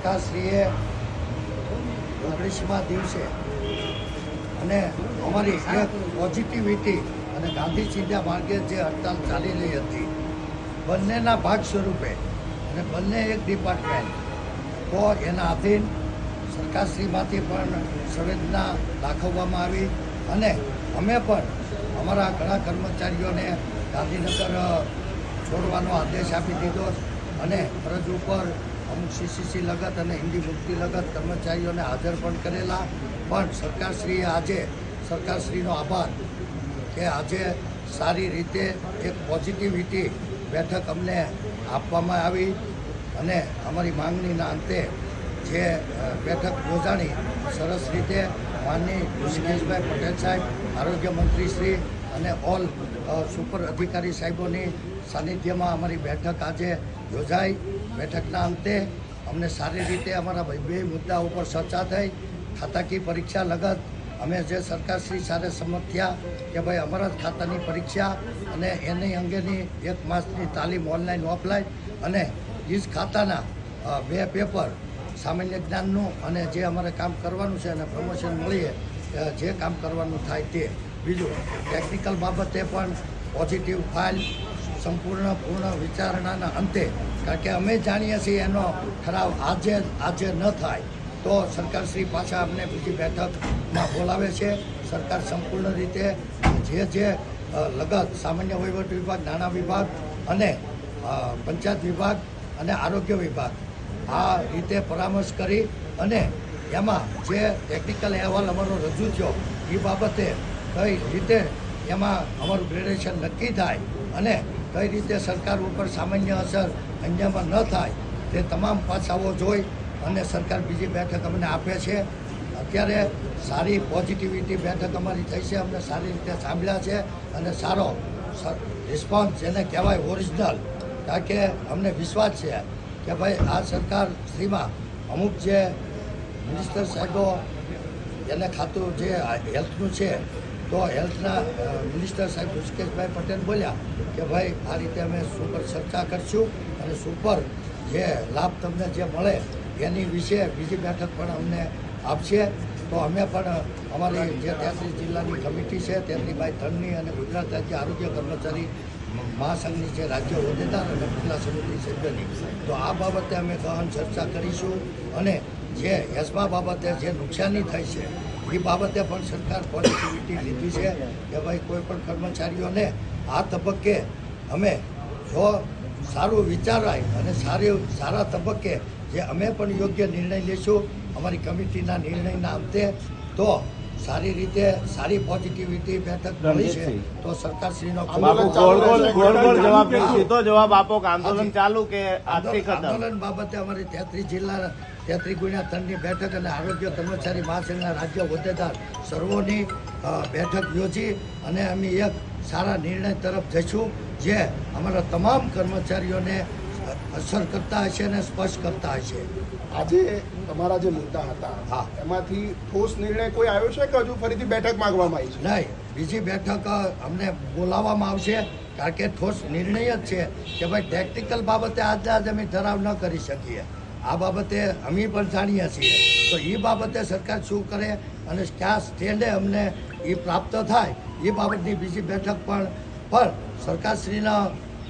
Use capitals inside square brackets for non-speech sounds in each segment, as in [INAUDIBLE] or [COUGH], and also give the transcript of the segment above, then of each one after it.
સરકારશ્રીએ ઓગણીસમા દિવસે અને અમારી એક પોઝિટિવિટી અને ગાંધીજીના માર્ગે જે હડતાલ ચાલી રહી હતી, બંનેના ભાગ સ્વરૂપે અને બંને એક ડિપાર્ટમેન્ટ તો એના આધીન સરકારશ્રીમાંથી પણ સંવેદના દાખવવામાં આવી અને અમે પણ અમારા ઘણા કર્મચારીઓને ગાંધીનગર છોડવાનો આદેશ આપી દીધો અને ફરજ ઉપર અમુક સીસીસી લગત અને હિન્દી મુક્તિ લગત કર્મચારીઓને હાજર પણ કરેલા. પણ સરકારશ્રીએ આજે, સરકારશ્રીનો આભાર કે આજે સારી રીતે એક પોઝિટિવિટી બેઠક અમને આપવામાં આવી અને અમારી માંગણીના અંતે જે બેઠક યોજાણી સરસ રીતે માનની ઋષિકેશભાઈ પટેલ સાહેબ, આરોગ્ય મંત્રી શ્રી અને ઓલ સુપર અધિકારી સાહેબોની સાનિધ્યમાં અમારી બેઠક આજે યોજાઈ. બેઠકના અંતે અમને સારી રીતે અમારા બે- મુદ્દા ઉપર ચર્ચા થઈ. ખાતાકીય પરીક્ષા લગત. અમે જે સરકારશ્રી સાથે સંમત થયા કે ભાઈ અમારા જ ખાતાની પરીક્ષા અને એની અંગેની એક માસની તાલીમ ઓનલાઈન ઓફલાઈન અને ઈજ ખાતાના બે પેપર સામાન્ય જ્ઞાનનું અને જે અમારે કામ કરવાનું છે અને પ્રમોશન મળીએ જે કામ કરવાનું થાય તે. બીજું ટેકનિકલ બાબતે પણ પોઝિટિવ ફાઇલ સંપૂર્ણ, પૂર્ણ વિચારણાના અંતે, કારણ કે અમે જાણીએ છીએ એનો ઠરાવ આજે આજે ન થાય. તો સરકારશ્રી પાછા અમને બીજી બેઠકમાં બોલાવે છે. સરકાર સંપૂર્ણ રીતે જે જે લગત, સામાન્ય વહીવટ વિભાગ, નાણાં વિભાગ અને પંચાયત વિભાગ અને આરોગ્ય વિભાગ આ રીતે પરામર્શ કરી અને એમાં જે ટેકનિકલ અહેવાલ અમારો રજૂ થયો, એ બાબતે કઈ રીતે એમાં અમારું ગ્રેડેશન નક્કી થાય અને કઈ રીતે સરકાર ઉપર સામાન્ય અસર અન્યમાં ન થાય તે તમામ પાસાઓ જોઈ અને સરકાર બીજી બેઠક અમને આપે છે. અત્યારે સારી પોઝિટિવિટી બેઠક અમારી થઈ છે, અમને સારી રીતે સાંભળ્યા છે અને સારો રિસ્પોન્સ જેને કહેવાય ઓરિજિનલ કારણ કે અમને વિશ્વાસ છે કે ભાઈ આ સરકાર શ્રીમાં અમુક જે મિનિસ્ટર સાહેબો, એને ખાતું જે હેલ્થનું છે તો હેલ્થના મિનિસ્ટર સાહેબ ઋષિકેશભાઈ પટેલ બોલ્યા કે ભાઈ, આ રીતે અમે સુપર ચર્ચા કરશું અને સુપર જે લાભ તમને જે મળે એની વિશે બીજી બેઠક પણ અમને આપશે. તો અમે પણ અમારી જે તેત્રીસ જિલ્લાની કમિટી છે તેત્રીબાઈ ધનની અને ગુજરાત રાજ્ય આરોગ્ય કર્મચારી મહાસંઘની જે રાજ્ય હોદ્દેદાર અને જિલ્લા સમિતિ સભ્યની. તો આ બાબતે અમે ગહન ચર્ચા કરીશું અને જે યશમા બાબતે જે નુકસાની થઈ છે એ બાબતે પણ સરકાર પોઝિટિવિટી લીધી છે કે ભાઈ કોઈ પણ કર્મચારીઓને આ તબક્કે અમે જો સારું વિચારાય અને સારી સારા તબક્કે જે અમે પણ યોગ્ય નિર્ણય લઈશું અમારી કમિટીના નિર્ણયના અંતે તો સારી રીતે સારી પોઝિટિવિટી બેઠક મળી છે તો સરકારશ્રીનો જવાબ આપો કે આંદોલન ચાલુ કે આંદોલન બાબતે અમારી તેત્રીસ જિલ્લા તેત્રીસ ગુણ્યા ત્રણની બેઠક અને આરોગ્ય કર્મચારી મહાસંઘના રાજ્ય હોદ્દેદાર સર્વોની બેઠક યોજી અને અમે એક સારા નિર્ણય તરફ જઈશું જે અમારા તમામ કર્મચારીઓને અસર કરતા હશે અને સ્પષ્ટ કરતા હશે. આજે તમારા જે મુદ્દા હતા હા. એમાંથી ઠોસ નિર્ણય કોઈ આવ્યો છે કે હજુ ફરીથી બેઠક માંગવામાં આવી છે? નહીં બીજી બેઠક અમને બોલાવવામાં આવશે કારણ કે ઠોસ નિર્ણય જ છે કે ભાઈ ટેકનિકલ બાબતે આજે આજે અમે ઠરાવ ન કરી શકીએ. આ બાબતે અમે પણ જાણીએ છીએ. તો એ બાબતે સરકાર શું કરે અને ક્યાં સ્ટેન્ડે અમને એ પ્રાપ્ત થાય, એ બાબતની બીજી બેઠક પણ. પણ સરકારશ્રીનો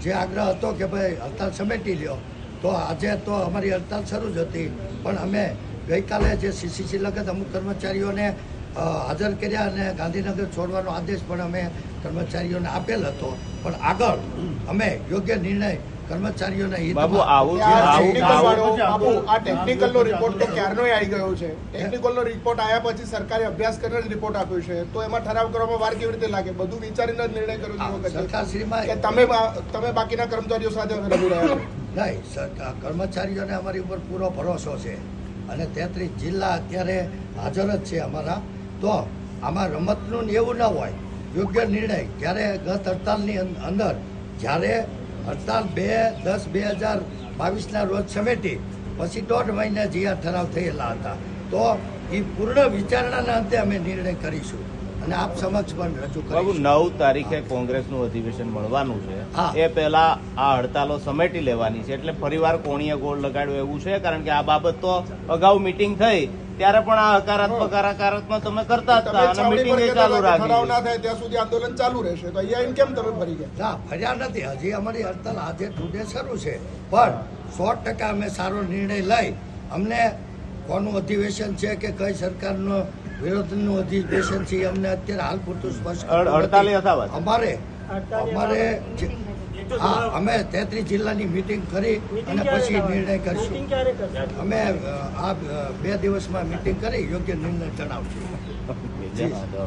જે આગ્રહ હતો કે ભાઈ હડતાલ સમેટી લ્યો, તો આજે તો અમારી હડતાલ શરૂ જ હતી. પણ અમે ગઈકાલે જે સીસીસી લગત અમુક કર્મચારીઓને હાજર કર્યા અને ગાંધીનગર છોડવાનો આદેશ પણ અમે કર્મચારીઓને આપેલ હતો. પણ આગળ અમે યોગ્ય નિર્ણય કર્મચારીઓના બાબુ હિતમાં આવું આ આવું ટેકનિકલ ટેકનિકલનો રિપોર્ટ તો ક્યારનોય આવી ગયો છે. ટેકનિકલનો રિપોર્ટ આવ્યા પછી સરકારે અભ્યાસ કરીને જ રિપોર્ટ આપ્યો છે. તો એમાં ઠરાવ કરવામાં વાર કેવી રીતે લાગે? બધું વિચારીને જ નિર્ણય કર્યો છે કે તમે તમે બાકીના કર્મચારીઓ સાથે રમી રહ્યા નહીં સરકાર કર્મચારીઓને અમારી ઉપર પૂરો ભરોસો છે. અને તેત્રીસ જિલ્લા અત્યારે હાજર જ છે અમારા. તો આમાં રમતનું ને એવું ન હોય. યોગ્ય નિર્ણય. જ્યારે ગત હડતાલની અંદર જ્યારે હડતાલ બે દસ બે હજાર બાવીસના રોજ સમેટી, પછી દોઢ મહિને જીઆર ઠરાવ થયેલા હતા. તો એ પૂર્ણ વિચારણાના અંતે અમે નિર્ણય કરીશું. અને આપ સમક્ષ પણ રજૂ બાબુ નવ તારીખે કોંગ્રેસનું અધિવેશન મળવાનું છે. હા. એ પહેલા આ હડતાલો સમેટી લેવાની છે. એટલે ફરીવાર કોણીએ ગોળ લગાડ્યો એવું છે કારણ કે આ બાબત તો અગાઉ મીટિંગ થઈ. ત્યારે પણ આ હકારાત્મક હકારાત્મક તમે કરતા હતા અને મીટિંગ ચાલુ ઠરાવ ના થાય ત્યાં સુધી આંદોલન ચાલુ રહેશે. તો અહીંયા એમ કેમ તમે ફરી ગયા? ના ફર્યા નથી. હજી અમારી હડતાલ આજે ટુડે શરૂ છે. પણ સો ટકા અમે સારો નિર્ણય લઈ અમને કોનું અધિવેશન છે કે કઈ સરકારનો વિરોધનું અધિવેશન છે અમને અત્યારે હાલ પૂરતું સ્પષ્ટ. અમારે અમારે હા અમે તેત્રીસ જિલ્લાની મિટિંગ કરી અને પછી નિર્ણય કરશું. અમે આ બે દિવસમાં મિટિંગ કરી યોગ્ય નિર્ણય જણાવશું [LAUGHS] જણાવો.